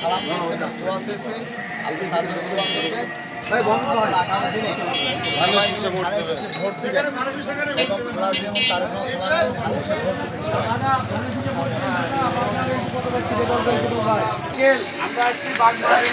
খারাপ দিয়েছেন দোয়া চেয়েছে আপনি তাদের দোয়া করবেন। আমরা আসছি বাগবাড়ি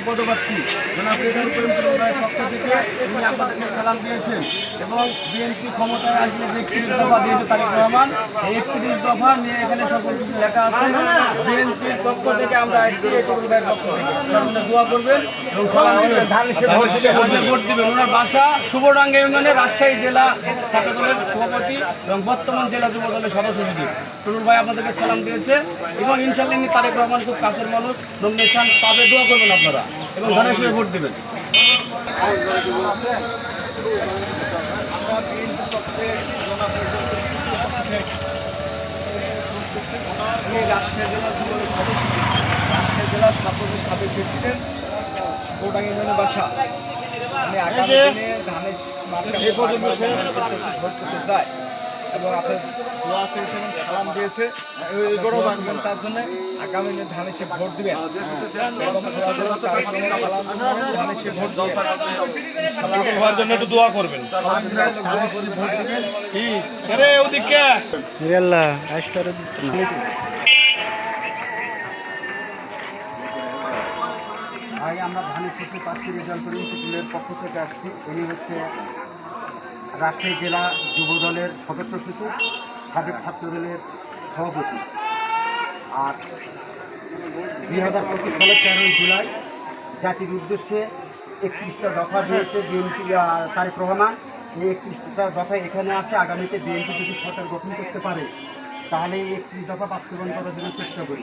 এমপি পদপ্রার্থী জনাব রেজাউল করিম চৌধুরী পক্ষ থেকে উনি আপনাদেরকে সালাম দিয়েছেন এবং বিএনপি ক্ষমতায় আসলে যে একত্রিশ দফা দিয়েছে তারেক রহমান এই একত্রিশ দফা নিয়ে এখানে সকল কিছু লেখা আছে। বিএনপির পক্ষ থেকে আমরা আসছি এই ভাইয়ের পক্ষ থেকে। আপনারা দোয়া করবেন। এবং সালাম দিবেন। ভোট দিবেন। ওনার বাসা শুভরাঙ্গা ইউনিয়নের রাজশাহী জেলা ছাত্র দলের সভাপতি এবং বর্তমান জেলা যুব দলের সদস্য সচিব। টুরুল ভাই আপনাদেরকে সালাম দিয়েছে এবং ইনশাল্লাহ ইনি তারেক রহমান খুব কাছের মানুষ। নমিনেশন পাবে। দোয়া করবেন আপনারা। এবং ধানের ভোট দেবেন। রাজশাহী জেলার যুবদলের রাজশাহী জেলার ছাত্রদের সাবেক প্রেসিডেন্ট গোটাং ইউনিয়নের বাসা আমি আগামী দিনে ধানের মার্কা ভোট করতে চাই এবং আপনার দোয়া চেয়েছে এবং সালাম দিয়েছে। তার জন্য আগামী দিনে ধানে সে ভোট দিবেন। ধানে সে ভোট দিবেন। হওয়ার জন্য একটু দোয়া করবেন। ভাই আমরা ধানের শিশু প্রার্থী রেজাল্ট করিম কুটুলের পক্ষ থেকে আসছি। ইনি হচ্ছে রাজশাহী জেলা যুব দলের সদস্য সচিব সাবেক ছাত্র দলের সভাপতি। আর দুই হাজার পঁচিশ সালের তেরোই জুলাই জাতির উদ্দেশ্যে একত্রিশটা দফা দিয়েছে বিএনপি তারেক রহমান। এই একত্রিশটা দফা এখানে আছে, আগামীতে বিএনপি যদি সরকার গঠন করতে পারে, তাহলে এই একত্রিশ দফা বাস্তবায়ন করার জন্য চেষ্টা করি।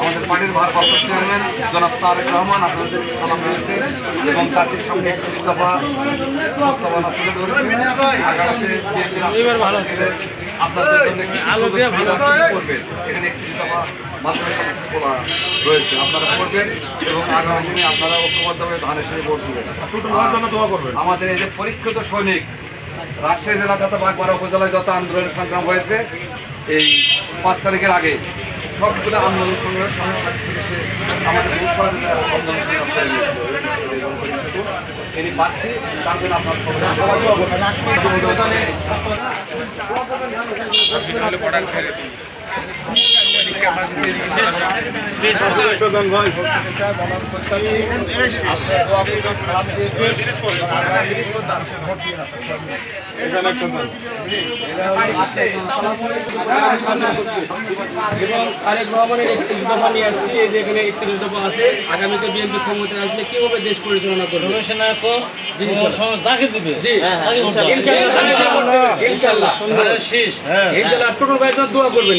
আমাদের পার্টির ভারপ্রাপ্ত চেয়ারম্যান জনাব তারেক রহমান আপনাদের সালাম দিয়েছে এবং জাতির সঙ্গে একটি দফা প্রস্তাবনা আপনাদের জন্য করবেন। এখানে একটি মাধ্যমে সদস্য রয়েছে। আপনারা করবেন এবং আগামী দিনে আপনারা ঐক্যবদ্ধভাবে ধানের সাথে ভোট দেবেন। হওয়ার জন্য দোয়া করবেন? আমাদের এই যে পরীক্ষিত সৈনিক রাজশাহী জেলা যত বাগমারা উপজেলায় যত আন্দোলন সংগ্রাম হয়েছে এই পাঁচ তারিখের আগে সবগুলো আন্দোলন সংগ্রামের সঙ্গে আমাদের। তিনি প্রার্থী তার জন্য আপনার। এবং তারেক রহমানের একত্রিশ দফা নিয়ে আসছি এই যে এখানে একত্রিশ দফা আছে আগামীতে বিএনপি ক্ষমতায় আসলে কীভাবে দেশ পরিচালনা করবে জি ইনশাল্লাহ ইনশাল্লাহ ইনশাল্লাহ টুটুল দোয়া করবেন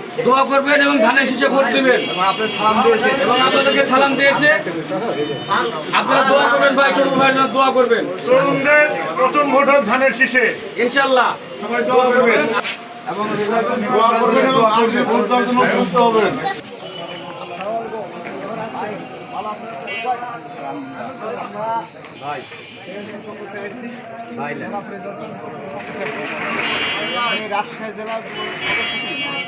দোয়া করবেন এবং ধানের শীষে ভোট দিবেন। আপনার সালাম দিয়েছে। এবং আপনাদেরকে সালাম দিয়েছে। আপনারা দোয়া করবেন ভাই ভাইয়ের জন্য দোয়া করবেন। তরুণদের প্রথম ভোটার ধানের শীষে। ইনশাল্লাহ। সবাই দোয়া করবেন। এবং রেজাল্ট দোয়া করবেন এবং আপনি ভোট দেওয়ার জন্য উদ্বুদ্ধ হবেন। আমি রাজশাহী জেলা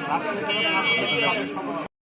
রাজশাহী জেলার